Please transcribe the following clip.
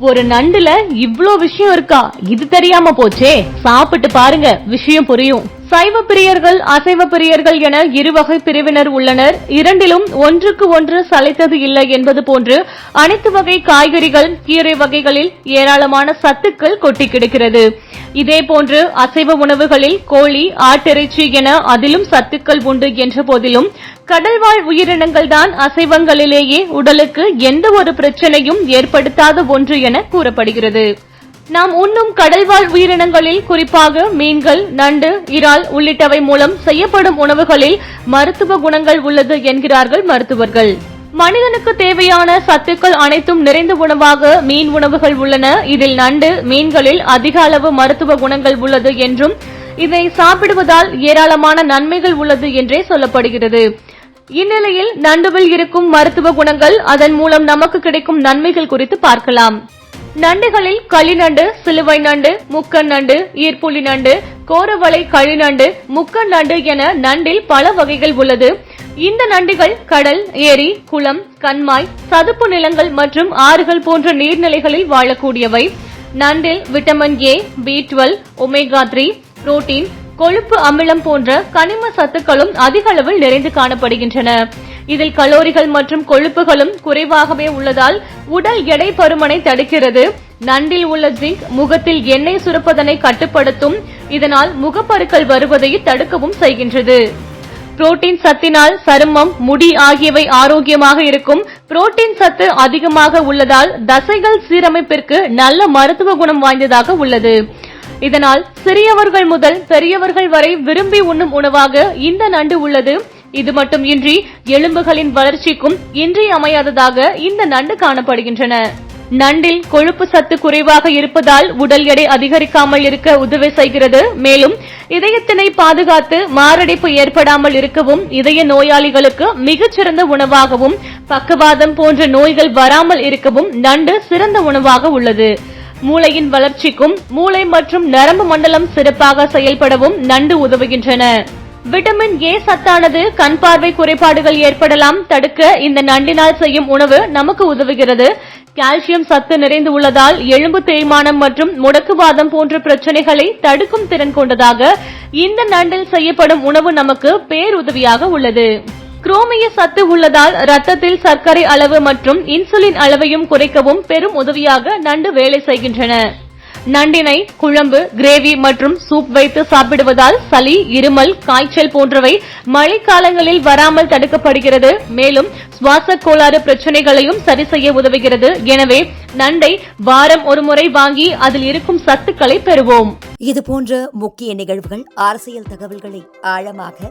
ஒரு நண்டுல இவ்ளோ விஷயம் இருக்கா? இது தெரியாம போச்சே. சாப்பிட்டு பாருங்க விஷயம் புரியும். சைவ பிரியர்கள் அசைவ பிரியர்கள் என இருவகை பிரிவினர் உள்ளனர். இரண்டிலும் ஒன்றுக்கு ஒன்று சளைத்தது இல்லை என்பது போன்று அனைத்து வகை காய்கறிகள் கீரை வகைகளில் ஏராளமான சத்துக்கள் கொட்டி கிடக்கிறது. இதேபோன்று அசைவ உணவுகளில் கோழி ஆட்டிறைச்சி என அதிலும் சத்துக்கள் உண்டு என்ற போதிலும் கடல்வாழ் உயிரினங்கள் தான் அசைவங்களிலேயே உடலுக்கு எந்த ஒரு பிரச்சனையும் ஏற்படுத்தாத ஒன்று என கூறப்படுகிறது. நாம் உண்ணும் கடல்வாழ் உயிரினங்களில் குறிப்பாக மீன்கள் நண்டு இறால் உள்ளிட்டவை மூலம் செய்யப்படும் உணவுகளில் மருத்துவ குணங்கள் உள்ளது என்கிறார்கள் மருத்துவர்கள். மனிதனுக்கு தேவையான சத்துக்கள் அனைத்தும் நிறைந்த உணவாக மீன் உணவுகள் உள்ளன. இதில் நண்டு மீன்களில் அதிக அளவு மருத்துவ குணங்கள் உள்ளது என்றும் இதை சாப்பிடுவதால் ஏராளமான நன்மைகள் உள்ளது என்றே சொல்லப்படுகிறது. இந்நிலையில் நண்டுவில் இருக்கும் மருத்துவ குணங்கள் அதன் மூலம் நமக்கு கிடைக்கும் நன்மைகள் குறித்து பார்க்கலாம். நண்டுகளில் களிநண்டு சிலுவை நண்டு முக்கன் நண்டு ஈர்ப்புலி நண்டு கோரவளை களிநண்டு முக்கன் நண்டு என நண்டில் பல வகைகள் உள்ளது. இந்த நண்டுகள் கடல் ஏரி குளம் கண்மாய் சதுப்பு நிலங்கள் மற்றும் ஆறுகள் போன்ற நீர்நிலைகளில் வாழக்கூடியவை. நண்டில் vitamin A B twelve omega three protein கொழுப்பு அமிலம் போன்ற கனிம சத்துக்களும் அதிக அளவில் நிறைந்து காணப்படுகின்றன. இதில் கலோரிகள் மற்றும் கொழுப்புகளும் குறைவாகவே உள்ளதால் உடல் எடை பருமனை தடுக்கிறது. நண்டில் உள்ள ஜிங்க் முகத்தில் எண்ணெய் சுரப்பதனை கட்டுப்படுத்தும் இதனால் முகப்பருக்கள் வருவதை தடுக்கவும் செய்கின்றது. புரோட்டீன் சத்தினால் சருமம் முடி ஆகியவை ஆரோக்கியமாக இருக்கும். புரோட்டீன் சத்து அதிகமாக உள்ளதால் தசைகள் சீரமைப்பிற்கு நல்ல மருத்துவ குணம் வாய்ந்ததாக உள்ளது. இதனால் சிறியவர்கள் முதல் பெரியவர்கள் வரை விரும்பி உண்ணும் உணவாக இந்த நண்டு உள்ளது. இது மட்டும் இன்றி எலும்புகளின் வளர்ச்சிக்கும் இன்றியமையாததாக இந்த நண்டு காணப்படுகின்றன. நண்டில் கொழுப்பு சத்து குறைவாக இருப்பதால் உடல் எடை அதிகரிக்காமல் இருக்க உதவி செய்கிறது. மேலும் இதயத்தினை பாதுகாத்து மாரடைப்பு ஏற்படாமல் இருக்கவும் இதய நோயாளிகளுக்கு மிகச்சிறந்த உணவாகவும் பக்கவாதம் போன்ற நோய்கள் வராமல் இருக்கவும் நண்டு சிறந்த உணவாக உள்ளது. மூளையின் வளர்ச்சிக்கும் மூளை மற்றும் நரம்பு மண்டலம் சிறப்பாக செயல்படவும் நண்டு உதவுகின்றன. விட்டமின் ஏ சத்தானது கண் பார்வை குறைபாடுகள் ஏற்படலாம் தடுக்க இந்த நண்டினால் செய்யும் உணவு நமக்கு உதவுகிறது. கால்சியம் சத்து நிறைந்து உள்ளதால் எலும்பு தேய்மானம் மற்றும் முடக்குவாதம் போன்ற பிரச்சனைகளை தடுக்கும் திறன் கொண்டதாக இந்த நண்டில் செய்யப்படும் உணவு நமக்கு பேருதவியாக உள்ளது. குரோமிய சத்து உள்ளதால் ரத்தத்தில் சர்க்கரை அளவு மற்றும் இன்சுலின் அளவையும் குறைக்கவும் பெரும் உதவியாக நண்டு வேலை செய்கின்றன. நண்டினை குழம்பு கிரேவி மற்றும் சூப் வைத்து சாப்பிடுவதால் சளி இருமல் காய்ச்சல் போன்றவை மழைக்காலங்களில் வராமல் தடுக்கப்படுகிறது. மேலும் சுவாச கோளாறு பிரச்சனைகளையும் சரி செய்ய உதவுகிறது. எனவே நண்டை வாரம் ஒரு முறை வாங்கி அதில் இருக்கும் சத்துக்களை பெறுவோம். இது போன்ற முக்கிய நிகழ்வுகள் அரசியல் தகவல்களை ஆழமாக